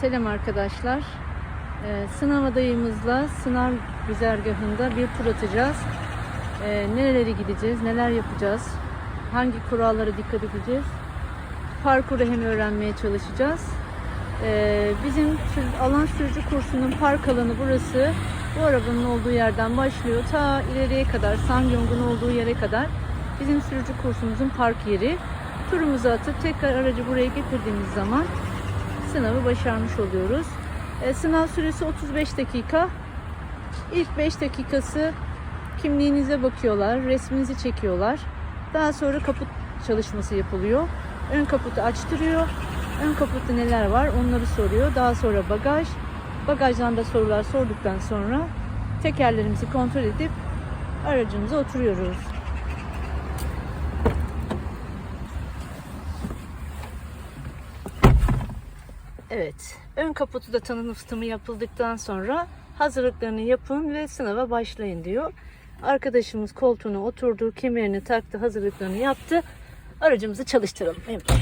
Selam arkadaşlar. Ee, sınav adayımızla sınav güzergahında bir tur atacağız. Ee, gideceğiz, neler yapacağız, hangi kurallara dikkat edeceğiz, parkuru hem öğrenmeye çalışacağız. Ee, bizim alan sürücü kursunun park alanı burası. Bu arabanın olduğu yerden başlıyor. Ta ileriye kadar, Sangyong'un olduğu yere kadar bizim sürücü kursumuzun park yeri. Turumuzu atıp tekrar aracı buraya getirdiğimiz zaman sınavı başarmış oluyoruz. E, sınav süresi 35 dakika. İlk 5 dakikası kimliğinize bakıyorlar, resminizi çekiyorlar. Daha sonra kaput çalışması yapılıyor. Ön kaputu açtırıyor. Ön kaputta neler var onları soruyor. Daha sonra bagaj. Bagajdan da sorular sorduktan sonra tekerlerimizi kontrol edip aracımıza oturuyoruz. Evet, ön kaputu da tanıtımı yapıldıktan sonra hazırlıklarını yapın ve sınava başlayın diyor. Arkadaşımız koltuğuna oturdu, kemerini taktı, hazırlıklarını yaptı. Aracımızı çalıştıralım. Hadi bakalım.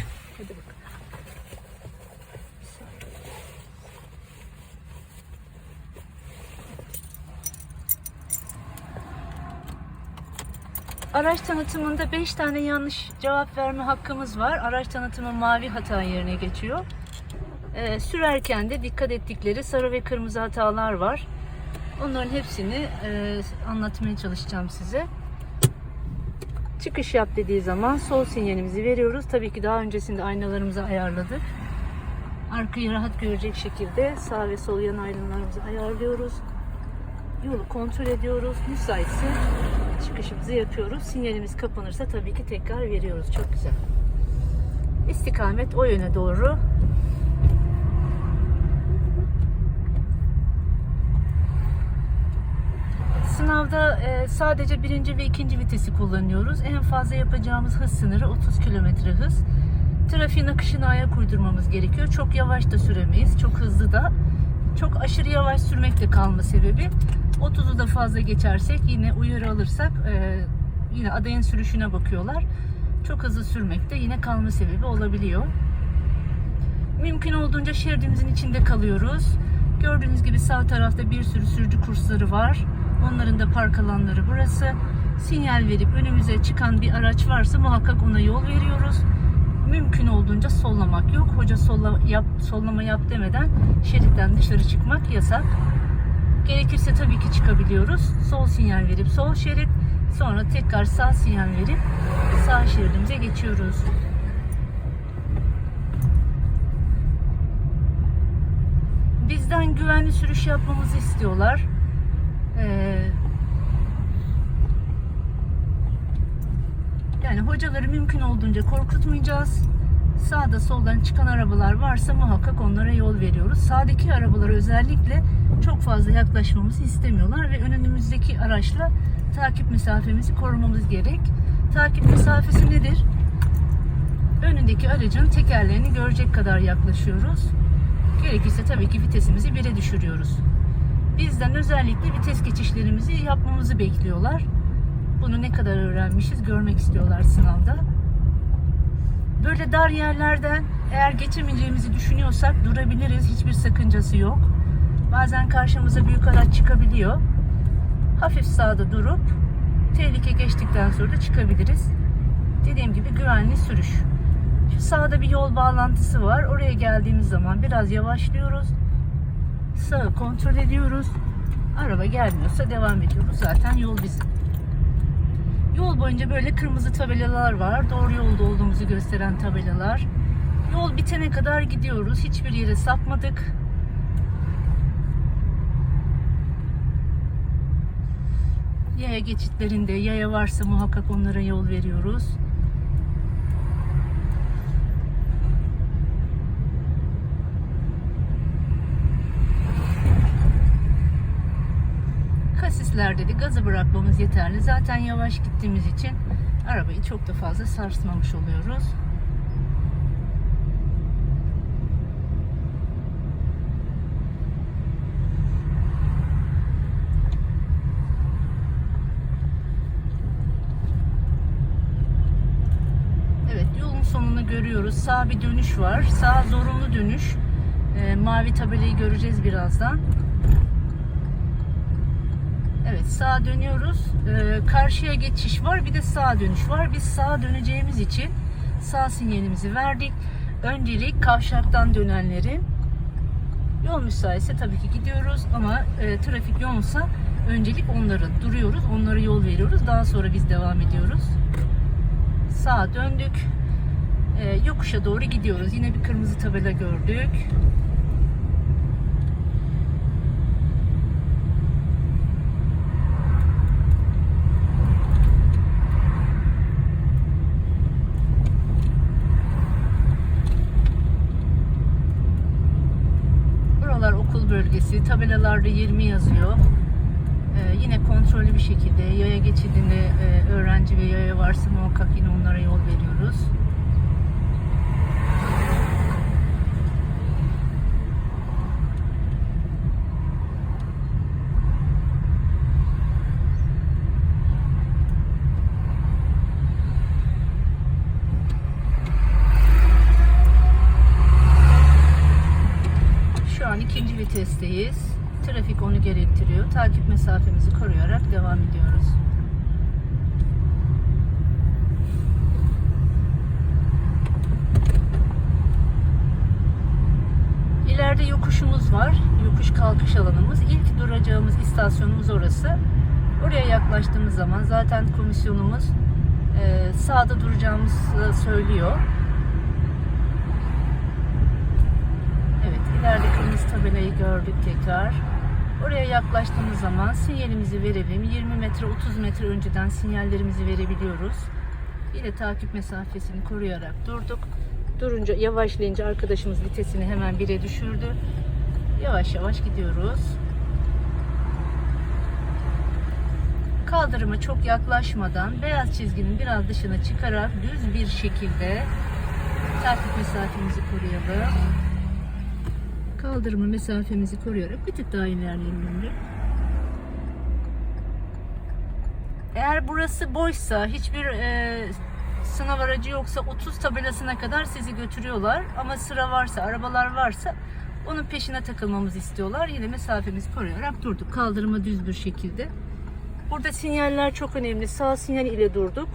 Araç tanıtımında 5 tane yanlış cevap verme hakkımız var. Araç tanıtımı mavi hata yerine geçiyor. Ee, sürerken de dikkat ettikleri sarı ve kırmızı hatalar var. Onların hepsini e, anlatmaya çalışacağım size. Çıkış yap dediği zaman sol sinyalimizi veriyoruz. Tabii ki daha öncesinde aynalarımızı ayarladık. Arkayı rahat görecek şekilde sağ ve sol yan aynalarımızı ayarlıyoruz. Yolu kontrol ediyoruz. Müsaitse çıkışımızı yapıyoruz. Sinyalimiz kapanırsa tabii ki tekrar veriyoruz. Çok güzel. İstikamet o yöne doğru. Sınavda e, sadece birinci ve ikinci vitesi kullanıyoruz. En fazla yapacağımız hız sınırı 30 km hız. Trafiğin akışına ayak uydurmamız gerekiyor. Çok yavaş da süremeyiz, çok hızlı da. Çok aşırı yavaş sürmekle kalma sebebi. 30'u da fazla geçersek yine uyarı alırsak e, yine adayın sürüşüne bakıyorlar. Çok hızlı sürmekte yine kalma sebebi olabiliyor. Mümkün olduğunca şeridimizin içinde kalıyoruz. Gördüğünüz gibi sağ tarafta bir sürü sürücü kursları var. Onların da park alanları burası. Sinyal verip önümüze çıkan bir araç varsa muhakkak ona yol veriyoruz. Mümkün olduğunca sollamak yok. Hoca solla, yap, sollama yap demeden şeritten dışarı çıkmak yasak. Gerekirse tabii ki çıkabiliyoruz. Sol sinyal verip sol şerit, sonra tekrar sağ sinyal verip sağ şeridimize geçiyoruz. Bizden güvenli sürüş yapmamızı istiyorlar. Ee, yani hocaları mümkün olduğunca korkutmayacağız. Sağda soldan çıkan arabalar varsa muhakkak onlara yol veriyoruz. Sağdaki arabalara özellikle çok fazla yaklaşmamızı istemiyorlar ve önümüzdeki araçla takip mesafemizi korumamız gerek. Takip mesafesi nedir? Önündeki aracın tekerlerini görecek kadar yaklaşıyoruz. Gerekirse tabii ki vitesimizi bire düşürüyoruz. Bizden özellikle vites geçişlerimizi yapmamızı bekliyorlar. Bunu ne kadar öğrenmişiz görmek istiyorlar sınavda. Böyle dar yerlerden eğer geçemeyeceğimizi düşünüyorsak durabiliriz. Hiçbir sakıncası yok. Bazen karşımıza büyük araç çıkabiliyor. Hafif sağda durup tehlike geçtikten sonra da çıkabiliriz. Dediğim gibi güvenli sürüş. Şu sağda bir yol bağlantısı var. Oraya geldiğimiz zaman biraz yavaşlıyoruz. Sağı kontrol ediyoruz. Araba gelmiyorsa devam ediyoruz. Zaten yol bizim. Yol boyunca böyle kırmızı tabelalar var. Doğru yolda olduğumuzu gösteren tabelalar. Yol bitene kadar gidiyoruz. Hiçbir yere sapmadık. Yaya geçitlerinde yaya varsa muhakkak onlara yol veriyoruz. Kasislerde de gazı bırakmamız yeterli. Zaten yavaş gittiğimiz için arabayı çok da fazla sarsmamış oluyoruz. Evet yolun sonunu görüyoruz. Sağ bir dönüş var. Sağ zorunlu dönüş. E, mavi tabelayı göreceğiz birazdan. Evet sağa dönüyoruz. Ee, karşıya geçiş var bir de sağa dönüş var. Biz sağa döneceğimiz için sağ sinyalimizi verdik. Öncelik kavşaktan dönenlerin yol müsaitse tabii ki gidiyoruz ama e, trafik yoğunsa öncelik onları duruyoruz. Onlara yol veriyoruz. Daha sonra biz devam ediyoruz. Sağa döndük. Ee, yokuşa doğru gidiyoruz. Yine bir kırmızı tabela gördük. Bölgesi. Tabelalarda 20 yazıyor. Ee, yine kontrollü bir şekilde yaya geçidinde e, öğrenci ve yaya varsa muhakkak yine onlara yol veriyoruz. Şu an ikinci vitesteyiz. Trafik onu gerektiriyor. Takip mesafemizi koruyarak devam ediyoruz. İleride yokuşumuz var. Yokuş kalkış alanımız. İlk duracağımız istasyonumuz orası. Oraya yaklaştığımız zaman zaten komisyonumuz e, sağda duracağımızı söylüyor. Evet, ileride kırmızı tabelayı gördük tekrar. Oraya yaklaştığımız zaman sinyalimizi verelim. 20 metre, 30 metre önceden sinyallerimizi verebiliyoruz. Yine takip mesafesini koruyarak durduk. Durunca, yavaşlayınca arkadaşımız vitesini hemen 1'e düşürdü. Yavaş yavaş gidiyoruz. Kaldırıma çok yaklaşmadan beyaz çizginin biraz dışına çıkarak düz bir şekilde takip mesafemizi koruyalım. Kaldırma mesafemizi koruyarak bir tık daha ilerleyelim önce. Eğer burası boşsa, hiçbir e, sınav aracı yoksa 30 tabelasına kadar sizi götürüyorlar. Ama sıra varsa, arabalar varsa onun peşine takılmamızı istiyorlar. Yine mesafemizi koruyarak durduk. Kaldırıma düz bir şekilde. Burada sinyaller çok önemli. Sağ sinyal ile durduk.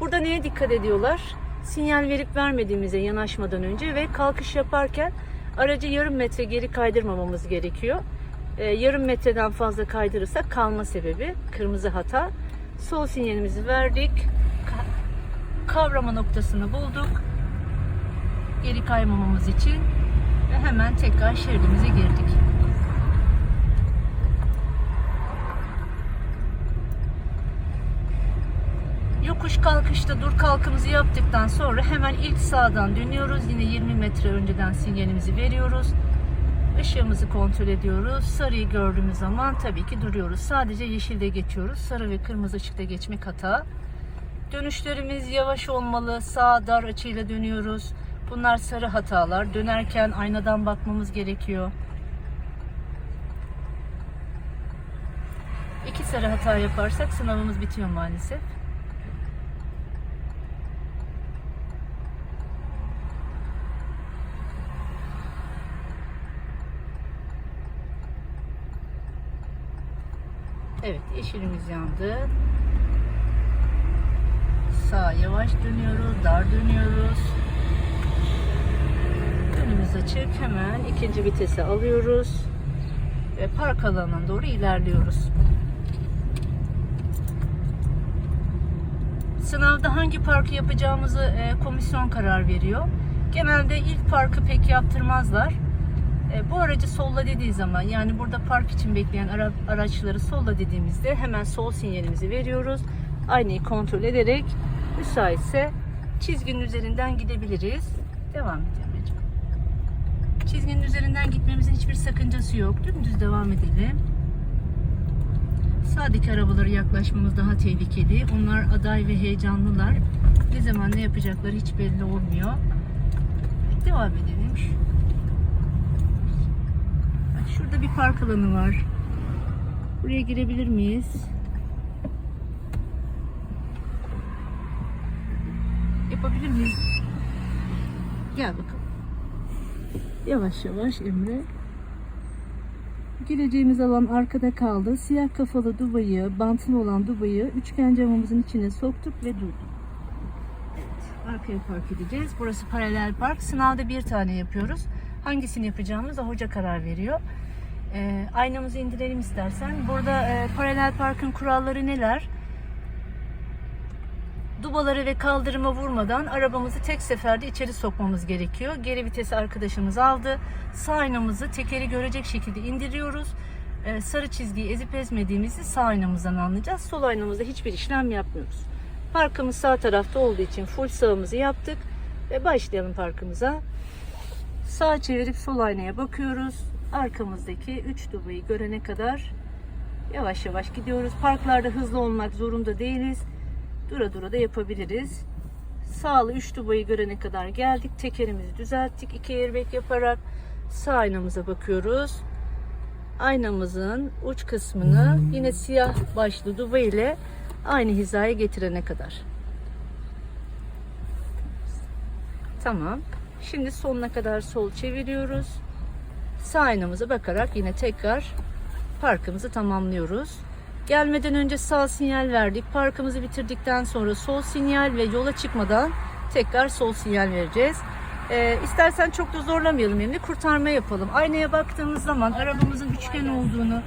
Burada neye dikkat ediyorlar? Sinyal verip vermediğimize yanaşmadan önce ve kalkış yaparken aracı yarım metre geri kaydırmamamız gerekiyor. Ee, yarım metreden fazla kaydırırsak kalma sebebi kırmızı hata. Sol sinyalimizi verdik. Ka- kavrama noktasını bulduk. Geri kaymamamız için ve hemen tekrar şeridimize girdik. Yokuş kalkışta dur kalkımızı yaptıktan sonra hemen ilk sağdan dönüyoruz. Yine 20 metre önceden sinyalimizi veriyoruz. Işığımızı kontrol ediyoruz. Sarıyı gördüğümüz zaman tabii ki duruyoruz. Sadece yeşilde geçiyoruz. Sarı ve kırmızı ışıkta geçmek hata. Dönüşlerimiz yavaş olmalı. Sağ dar açıyla dönüyoruz. Bunlar sarı hatalar. Dönerken aynadan bakmamız gerekiyor. İki sarı hata yaparsak sınavımız bitiyor maalesef. Evet yeşilimiz yandı. Sağ yavaş dönüyoruz, dar dönüyoruz. Önümüz açık. Hemen ikinci vitese alıyoruz. Ve park alanına doğru ilerliyoruz. Sınavda hangi parkı yapacağımızı e, komisyon karar veriyor. Genelde ilk parkı pek yaptırmazlar. E, bu aracı solla dediği zaman yani burada park için bekleyen ara, araçları solla dediğimizde hemen sol sinyalimizi veriyoruz. Aynayı kontrol ederek müsaitse çizginin üzerinden gidebiliriz. Devam edelim. Ece. Çizginin üzerinden gitmemizin hiçbir sakıncası yok. Dümdüz devam edelim. Sağdaki arabalara yaklaşmamız daha tehlikeli. Onlar aday ve heyecanlılar. Ne zaman ne yapacakları hiç belli olmuyor. Devam edelim. Şurada bir park alanı var. Buraya girebilir miyiz? Yapabilir miyiz? Gel bakalım. Yavaş yavaş Emre. Gireceğimiz alan arkada kaldı. Siyah kafalı dubayı, bantlı olan dubayı üçgen camımızın içine soktuk ve durduk. Arkaya park edeceğiz. Burası paralel park. Sınavda bir tane yapıyoruz. Hangisini yapacağımıza hoca karar veriyor. Ee, aynamızı indirelim istersen. Burada e, paralel parkın kuralları neler? Dubaları ve kaldırıma vurmadan arabamızı tek seferde içeri sokmamız gerekiyor. Geri vitesi arkadaşımız aldı. Sağ aynamızı tekeri görecek şekilde indiriyoruz. Ee, sarı çizgiyi ezip ezmediğimizi sağ aynamızdan anlayacağız. Sol aynamızda hiçbir işlem yapmıyoruz. Parkımız sağ tarafta olduğu için full sağımızı yaptık. Ve başlayalım parkımıza. Sağ çevirip sol aynaya bakıyoruz. Arkamızdaki 3 dubayı görene kadar yavaş yavaş gidiyoruz. Parklarda hızlı olmak zorunda değiliz. Dura dura da yapabiliriz. Sağlı 3 dubayı görene kadar geldik. Tekerimizi düzelttik. 2 airbag yaparak sağ aynamıza bakıyoruz. Aynamızın uç kısmını yine siyah başlı duba ile aynı hizaya getirene kadar. Tamam. Şimdi sonuna kadar sol çeviriyoruz. Sağ aynamıza bakarak yine tekrar parkımızı tamamlıyoruz. Gelmeden önce sağ sinyal verdik. Parkımızı bitirdikten sonra sol sinyal ve yola çıkmadan tekrar sol sinyal vereceğiz. Ee, istersen çok da zorlamayalım yani kurtarma yapalım. Aynaya baktığımız zaman arabamızın üçgen olduğunu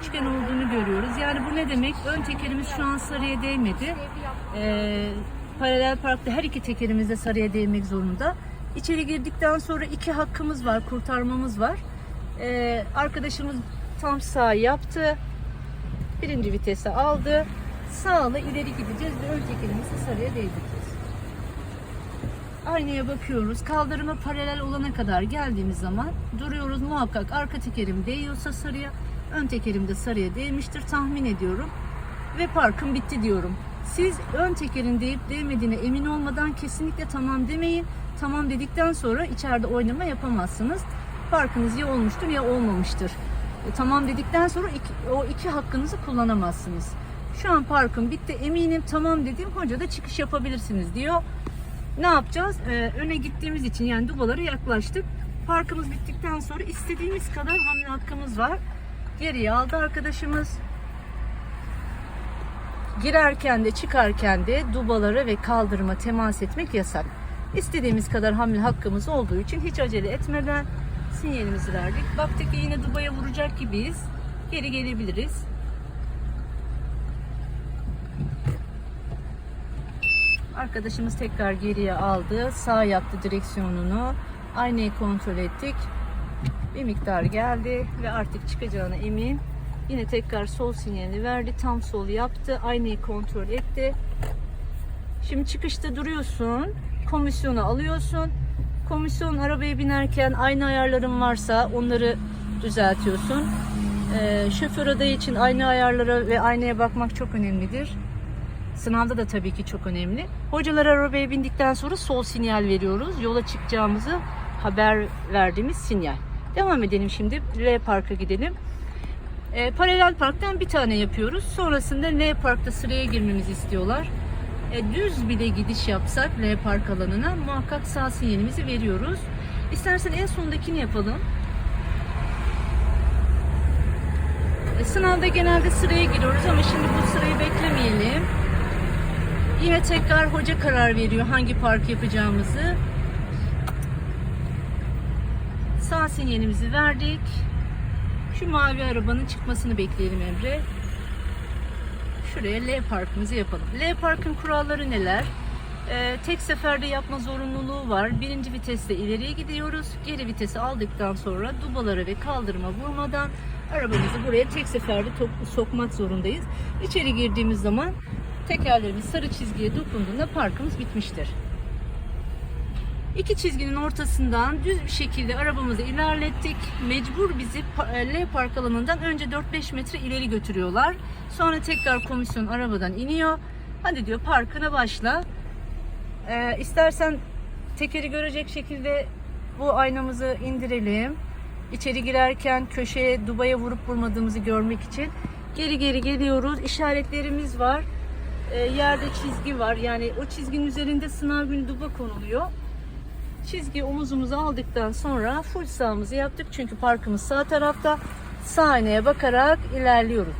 üçgen olduğunu görüyoruz. Yani bu ne demek? Ön tekerimiz şu an sarıya değmedi. Ee, paralel parkta her iki tekerimiz de sarıya değmek zorunda. İçeri girdikten sonra iki hakkımız var, kurtarmamız var. Ee, arkadaşımız tam sağ yaptı. Birinci vitese aldı. Sağla ileri gideceğiz ve ön tekerimizi sarıya değdireceğiz. Aynaya bakıyoruz. Kaldırıma paralel olana kadar geldiğimiz zaman duruyoruz. Muhakkak arka tekerim değiyorsa sarıya, ön tekerim de sarıya değmiştir tahmin ediyorum. Ve parkım bitti diyorum. Siz ön tekerin değip değmediğine emin olmadan kesinlikle tamam demeyin. Tamam dedikten sonra içeride oynama yapamazsınız. Parkınız ya olmuştur ya olmamıştır. E, tamam dedikten sonra iki, o iki hakkınızı kullanamazsınız. Şu an parkım bitti eminim tamam dedim hoca da çıkış yapabilirsiniz diyor. Ne yapacağız? Ee, öne gittiğimiz için yani dubalara yaklaştık. Parkımız bittikten sonra istediğimiz kadar hamle hakkımız var. Geriye aldı arkadaşımız. Girerken de çıkarken de dubalara ve kaldırıma temas etmek yasak. İstediğimiz kadar hamle hakkımız olduğu için hiç acele etmeden sinyalimizi verdik. Baktık ki yine dubaya vuracak gibiyiz. Geri gelebiliriz. Arkadaşımız tekrar geriye aldı. Sağ yaptı direksiyonunu. Aynayı kontrol ettik. Bir miktar geldi ve artık çıkacağına emin. Yine tekrar sol sinyalini verdi. Tam sol yaptı. Aynayı kontrol etti. Şimdi çıkışta duruyorsun. Komisyonu alıyorsun. Komisyon arabaya binerken aynı ayarların varsa onları düzeltiyorsun. Ee, şoför adayı için aynı ayarlara ve aynaya bakmak çok önemlidir. Sınavda da tabii ki çok önemli. Hocalar arabaya bindikten sonra sol sinyal veriyoruz. Yola çıkacağımızı haber verdiğimiz sinyal. Devam edelim şimdi. L Park'a gidelim. Ee, paralel parktan bir tane yapıyoruz. Sonrasında L Park'ta sıraya girmemizi istiyorlar. E, düz bile gidiş yapsak L Park alanına muhakkak sağ sinyalimizi veriyoruz. İstersen en sondakini yapalım. E, sınavda genelde sıraya giriyoruz ama şimdi bu sırayı beklemeyelim. Yine tekrar hoca karar veriyor hangi park yapacağımızı. Sağ sinyalimizi verdik. Şu mavi arabanın çıkmasını bekleyelim Emre. Şuraya L parkımızı yapalım. L parkın kuralları neler? Ee, tek seferde yapma zorunluluğu var. Birinci viteste ileriye gidiyoruz. Geri vitesi aldıktan sonra dubalara ve kaldırıma vurmadan arabamızı buraya tek seferde sokmak zorundayız. İçeri girdiğimiz zaman tekerlerimiz sarı çizgiye dokunduğunda parkımız bitmiştir. İki çizginin ortasından düz bir şekilde arabamızı ilerlettik. Mecbur bizi e, L park alanından önce 4-5 metre ileri götürüyorlar. Sonra tekrar komisyon arabadan iniyor. Hadi diyor parkına başla. Ee, istersen tekeri görecek şekilde bu aynamızı indirelim. İçeri girerken köşeye dubaya vurup vurmadığımızı görmek için geri geri geliyoruz. İşaretlerimiz var. Ee, yerde çizgi var. Yani o çizginin üzerinde sınav günü duba konuluyor. Çizgi omuzumuzu aldıktan sonra full sağımızı yaptık. Çünkü parkımız sağ tarafta. Aynaya bakarak ilerliyoruz.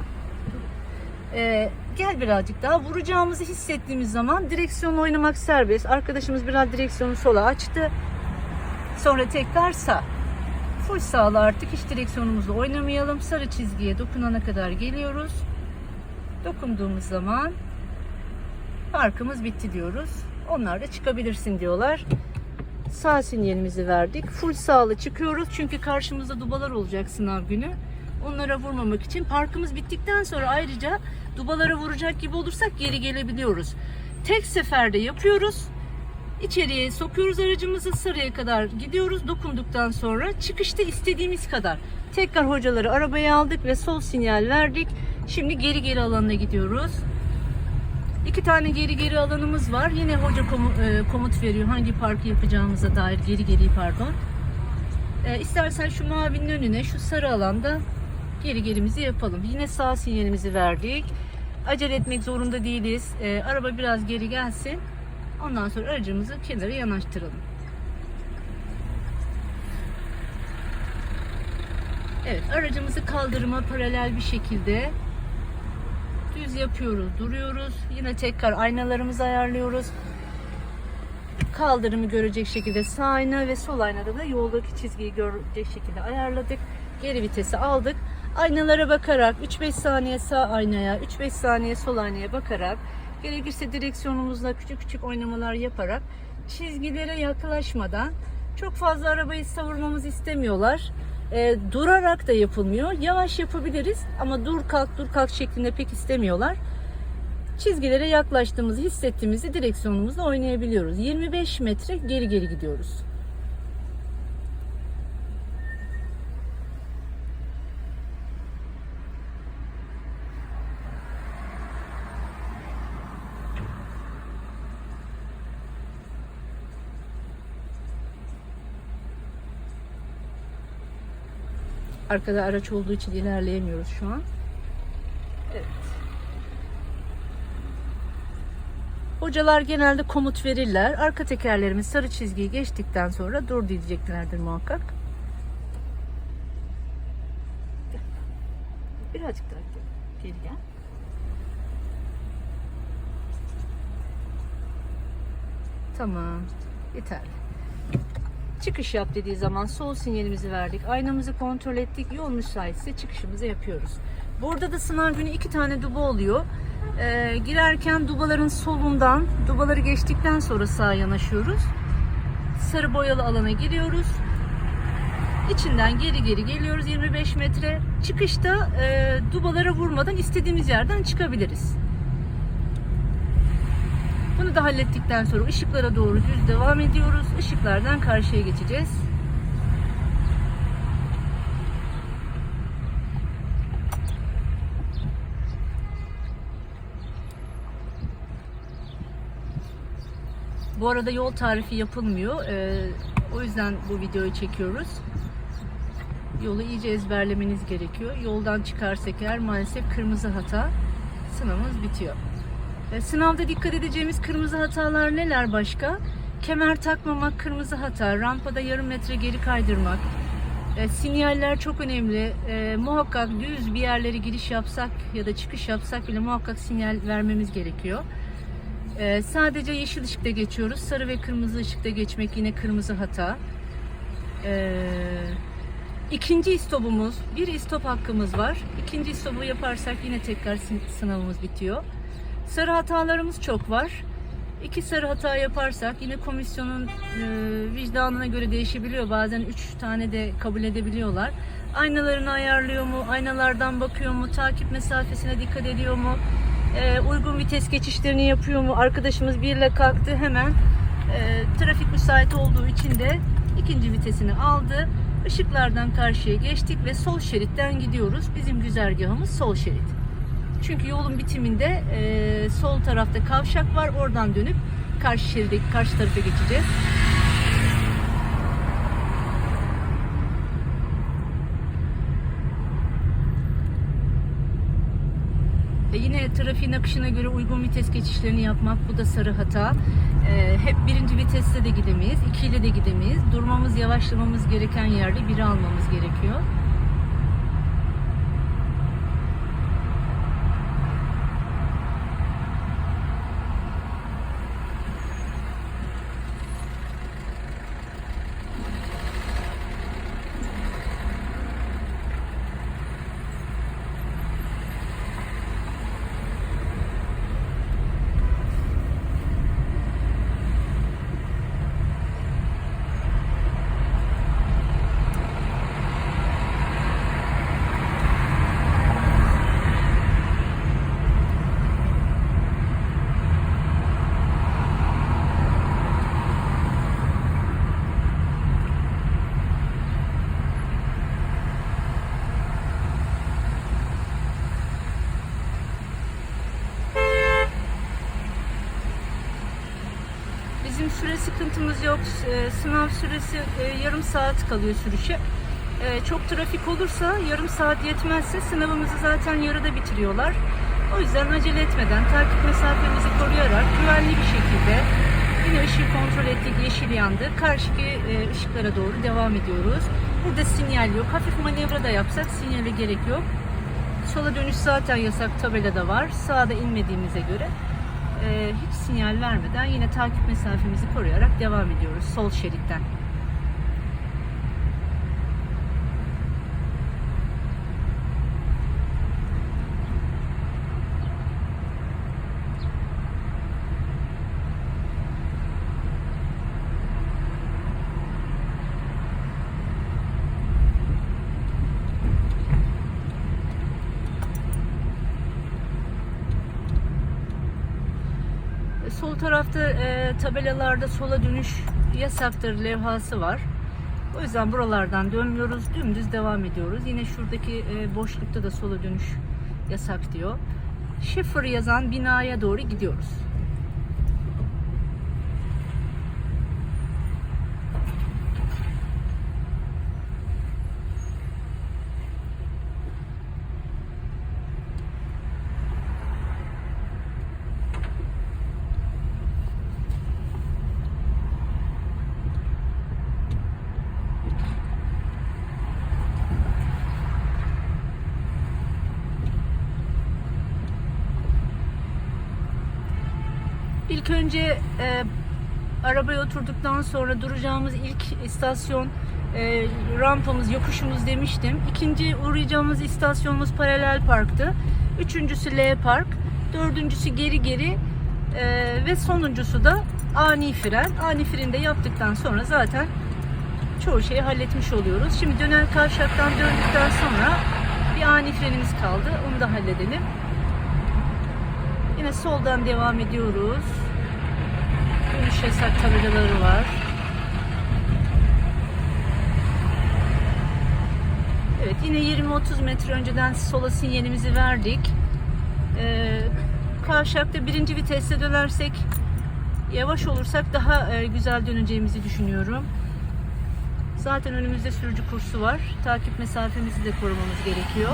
Ee, gel birazcık daha. Vuracağımızı hissettiğimiz zaman direksiyonla oynamak serbest. Arkadaşımız biraz direksiyonu sola açtı. Sonra tekrar sağ. Full sağla artık hiç direksiyonumuzla oynamayalım. Sarı çizgiye dokunana kadar geliyoruz. Dokunduğumuz zaman parkımız bitti diyoruz. Onlar da çıkabilirsin diyorlar. Sağ sinyalimizi verdik. Full sağlı çıkıyoruz. Çünkü karşımızda dubalar olacak sınav günü. Onlara vurmamak için parkımız bittikten sonra ayrıca dubalara vuracak gibi olursak geri gelebiliyoruz. Tek seferde yapıyoruz. İçeriye sokuyoruz aracımızı sarıya kadar gidiyoruz. Dokunduktan sonra çıkışta istediğimiz kadar. Tekrar hocaları arabaya aldık ve sol sinyal verdik. Şimdi geri geri alanına gidiyoruz. İki tane geri geri alanımız var. Yine hoca e, komut veriyor hangi parkı yapacağımıza dair geri geri pardon. E, istersen şu mavinin önüne şu sarı alanda geri gerimizi yapalım. Yine sağ sinyalimizi verdik. Acele etmek zorunda değiliz. E, araba biraz geri gelsin. Ondan sonra aracımızı kenara yanaştıralım. Evet aracımızı kaldırıma paralel bir şekilde düz yapıyoruz, duruyoruz. Yine tekrar aynalarımızı ayarlıyoruz. Kaldırımı görecek şekilde sağ ayna ve sol aynada da yoldaki çizgiyi görecek şekilde ayarladık. Geri vitesi aldık. Aynalara bakarak 3-5 saniye sağ aynaya, 3-5 saniye sol aynaya bakarak gerekirse direksiyonumuzla küçük küçük oynamalar yaparak çizgilere yaklaşmadan çok fazla arabayı savurmamızı istemiyorlar. E, durarak da yapılmıyor. Yavaş yapabiliriz ama dur kalk dur kalk şeklinde pek istemiyorlar. Çizgilere yaklaştığımızı hissettiğimizde direksiyonumuzla oynayabiliyoruz. 25 metre geri geri gidiyoruz. Arkada araç olduğu için ilerleyemiyoruz şu an. Evet. Hocalar genelde komut verirler. Arka tekerlerimiz sarı çizgiyi geçtikten sonra dur diyeceklerdir muhakkak. Birazcık daha. Geri gel. Tamam. Yeterli. Çıkış yap dediği zaman sol sinyalimizi verdik. Aynamızı kontrol ettik. Yol müsaitse çıkışımızı yapıyoruz. Burada da sınav günü iki tane duba oluyor. Ee, girerken dubaların solundan, dubaları geçtikten sonra sağa yanaşıyoruz. Sarı boyalı alana giriyoruz. İçinden geri geri geliyoruz 25 metre. Çıkışta e, dubalara vurmadan istediğimiz yerden çıkabiliriz. Bunu da hallettikten sonra ışıklara doğru düz devam ediyoruz. Işıklardan karşıya geçeceğiz. Bu arada yol tarifi yapılmıyor. Ee, o yüzden bu videoyu çekiyoruz. Yolu iyice ezberlemeniz gerekiyor. Yoldan çıkarsak eğer maalesef kırmızı hata sınavımız bitiyor. E, Sınavda dikkat edeceğimiz kırmızı hatalar neler başka? Kemer takmamak kırmızı hata, rampada yarım metre geri kaydırmak, e, sinyaller çok önemli. E, muhakkak düz bir yerlere giriş yapsak ya da çıkış yapsak bile muhakkak sinyal vermemiz gerekiyor. E, sadece yeşil ışıkta geçiyoruz. Sarı ve kırmızı ışıkta geçmek yine kırmızı hata. E, ikinci istopumuz, bir istop hakkımız var. İkinci istopu yaparsak yine tekrar sınavımız bitiyor. Sarı hatalarımız çok var. İki sarı hata yaparsak yine komisyonun e, vicdanına göre değişebiliyor. Bazen üç tane de kabul edebiliyorlar. Aynalarını ayarlıyor mu? Aynalardan bakıyor mu? Takip mesafesine dikkat ediyor mu? E, uygun vites geçişlerini yapıyor mu? Arkadaşımız birle kalktı hemen e, trafik müsait olduğu için de ikinci vitesini aldı. Işıklardan karşıya geçtik ve sol şeritten gidiyoruz. Bizim güzergahımız sol şerit. Çünkü yolun bitiminde e, sol tarafta kavşak var. Oradan dönüp karşı şeride, karşı tarafa geçeceğiz. Ve yine trafiğin akışına göre uygun vites geçişlerini yapmak bu da sarı hata. Ee, hep birinci viteste de gidemeyiz, ikiyle de gidemeyiz. Durmamız, yavaşlamamız gereken yerde biri almamız gerekiyor. Bizim süre sıkıntımız yok. Ee, Sınav süresi e, yarım saat kalıyor sürüşe. Ee, Çok trafik olursa yarım saat yetmezse sınavımızı zaten yarıda bitiriyorlar. O yüzden acele etmeden takip mesafemizi koruyarak güvenli bir şekilde yine ışığı kontrol ettik, yeşil yandı. Karşıki e, ışıklara doğru devam ediyoruz. Burada sinyal yok. Hafif manevra da yapsak sinyale gerek yok. Sola dönüş zaten yasak tabelada var. Sağda inmediğimize göre hiç sinyal vermeden yine takip mesafemizi koruyarak devam ediyoruz sol şeritten. E, Sol tarafta e, tabelalarda sola dönüş yasaktır levhası var. O yüzden buralardan dönmüyoruz. Dümdüz devam ediyoruz. Yine şuradaki e, boşlukta da sola dönüş yasak diyor. Schiffer yazan binaya doğru gidiyoruz. İlk önce e, arabaya oturduktan sonra duracağımız ilk istasyon e, rampamız, yokuşumuz demiştim. İkinci uğrayacağımız istasyonumuz paralel parktı. Üçüncüsü L park. Dördüncüsü geri geri e, ve sonuncusu da ani fren. Ani freni de yaptıktan sonra zaten çoğu şeyi halletmiş oluyoruz. Şimdi döner kavşaktan döndükten sonra bir ani frenimiz kaldı. Onu da halledelim. Yine soldan devam ediyoruz. Yasak tabelaları var. Evet yine 20-30 metre önceden sola sinyalimizi verdik. Ee, kavşakta birinci viteste dönersek yavaş olursak daha e, güzel döneceğimizi düşünüyorum. Zaten önümüzde sürücü kursu var. Takip mesafemizi de korumamız gerekiyor.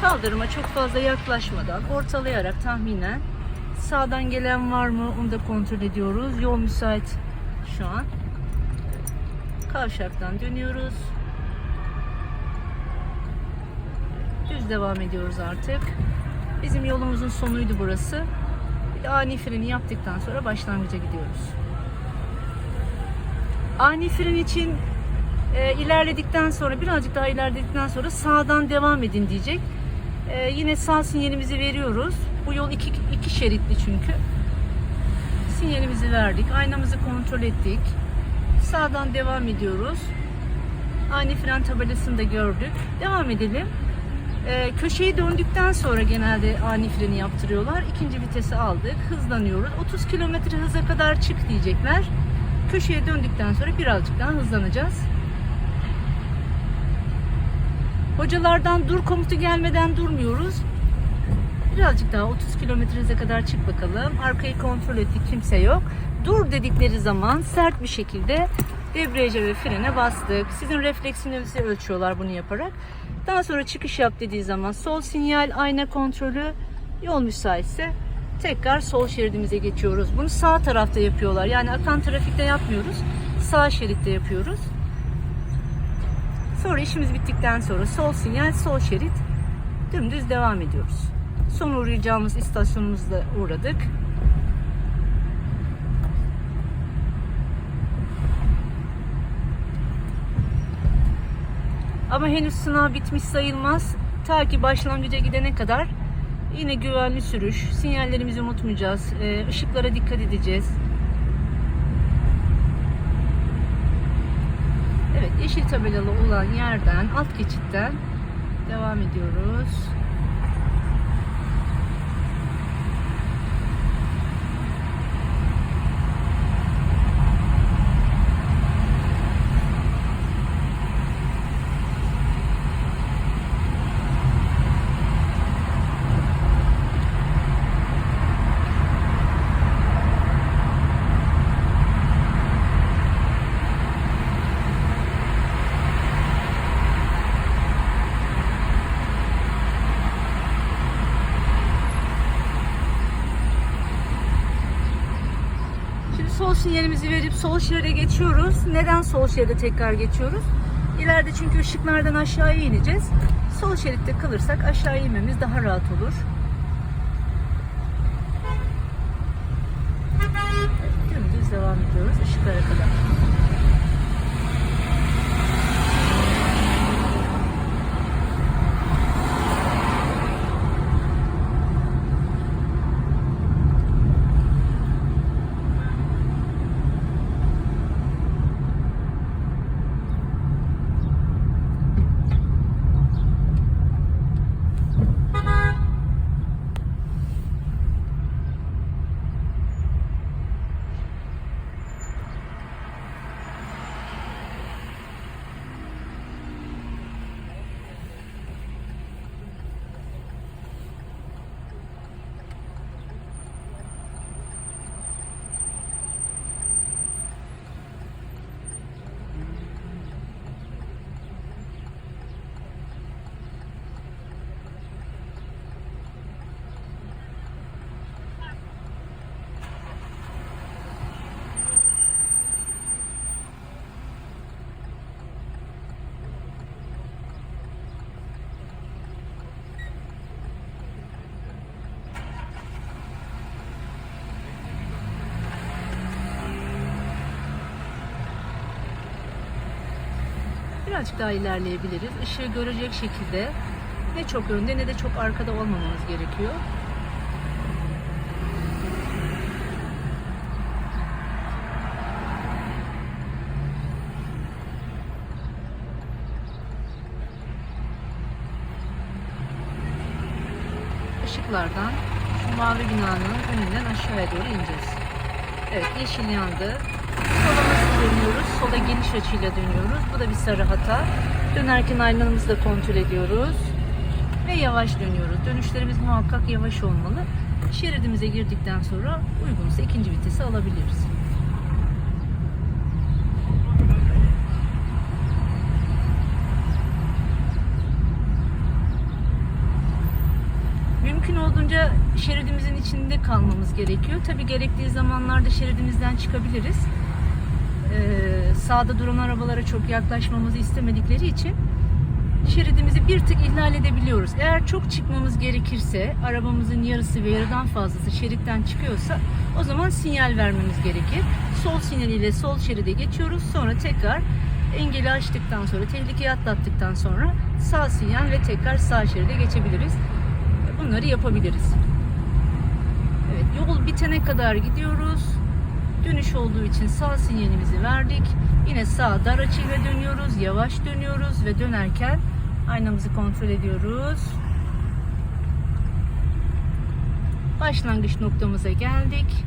Kaldırıma çok fazla yaklaşmadan ortalayarak tahminen sağdan gelen var mı onu da kontrol ediyoruz. Yol müsait şu an. Kavşaktan dönüyoruz. Düz devam ediyoruz artık. Bizim yolumuzun sonuydu burası. Bir de ani freni yaptıktan sonra başlangıca gidiyoruz. Ani fren için e, ilerledikten sonra birazcık daha ilerledikten sonra sağdan devam edin diyecek. E, yine sağ sinyalimizi veriyoruz. Bu yol iki, iki şeritli çünkü. Sinyalimizi verdik. Aynamızı kontrol ettik. Sağdan devam ediyoruz. Ani fren tabelasını da gördük. Devam edelim. E, köşeyi döndükten sonra genelde ani freni yaptırıyorlar. İkinci vitesi aldık. Hızlanıyoruz. 30 kilometre hıza kadar çık diyecekler. Köşeye döndükten sonra birazcık daha hızlanacağız. Hocalardan dur komutu gelmeden durmuyoruz. Birazcık daha 30 kilometrenize kadar çık bakalım. Arkayı kontrol ettik kimse yok. Dur dedikleri zaman sert bir şekilde debriyaja ve frene bastık. Sizin refleksinizi ölçüyorlar bunu yaparak. Daha sonra çıkış yap dediği zaman sol sinyal, ayna kontrolü Yol müsaitse tekrar sol şeridimize geçiyoruz. Bunu sağ tarafta yapıyorlar. Yani akan trafikte yapmıyoruz. Sağ şeritte yapıyoruz. Sonra işimiz bittikten sonra sol sinyal, sol şerit dümdüz devam ediyoruz. Son uğrayacağımız istasyonumuzda uğradık. Ama henüz sınav bitmiş sayılmaz. Ta ki başlangıca gidene kadar yine güvenli sürüş, sinyallerimizi unutmayacağız, e, ışıklara dikkat edeceğiz. Evet, yeşil tabelalı olan yerden, alt geçitten devam ediyoruz. Şimdi sol sinyalimizi verip sol şeride geçiyoruz. Neden sol şeride tekrar geçiyoruz? İleride çünkü ışıklardan aşağıya ineceğiz. Sol şeritte kalırsak aşağı inmemiz daha rahat olur. Dümdüz devam ediyoruz ışıklara kadar. Birazcık daha ilerleyebiliriz. Işığı görecek şekilde ne çok önde ne de çok arkada olmamamız gerekiyor. Işıklardan şu mavi binanın önünden aşağıya doğru ineceğiz. Evet yeşil yandı. Nasıl dönüyoruz? Sola geniş açıyla dönüyoruz. Bu da bir sarı hata. Dönerken aynamızı da kontrol ediyoruz. Ve yavaş dönüyoruz. Dönüşlerimiz muhakkak yavaş olmalı. Şeridimize girdikten sonra uygunsa ikinci vitesi alabiliriz. Mümkün olduğunca şeridimizin içinde kalmamız gerekiyor. Tabi gerektiği zamanlarda şeridimizden çıkabiliriz. Ee, sağda duran arabalara çok yaklaşmamızı istemedikleri için şeridimizi bir tık ihlal edebiliyoruz. Eğer çok çıkmamız gerekirse, arabamızın yarısı ve yarıdan fazlası şeritten çıkıyorsa o zaman sinyal vermemiz gerekir. Sol sinyaliyle sol şeride geçiyoruz. Sonra tekrar engeli açtıktan sonra, tehlikeyi atlattıktan sonra sağ sinyal ve tekrar sağ şeride geçebiliriz. Bunları yapabiliriz. Evet, yol bitene kadar gidiyoruz. Dönüş olduğu için sağ sinyalimizi verdik. Yine sağ dar açıyla dönüyoruz. Yavaş dönüyoruz ve dönerken aynamızı kontrol ediyoruz. Başlangıç noktamıza geldik.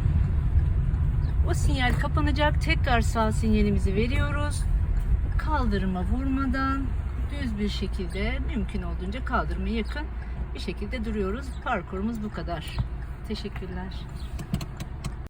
O sinyal kapanacak. Tekrar sağ sinyalimizi veriyoruz. Kaldırıma vurmadan düz bir şekilde mümkün olduğunca kaldırıma yakın bir şekilde duruyoruz. Parkurumuz bu kadar. Teşekkürler.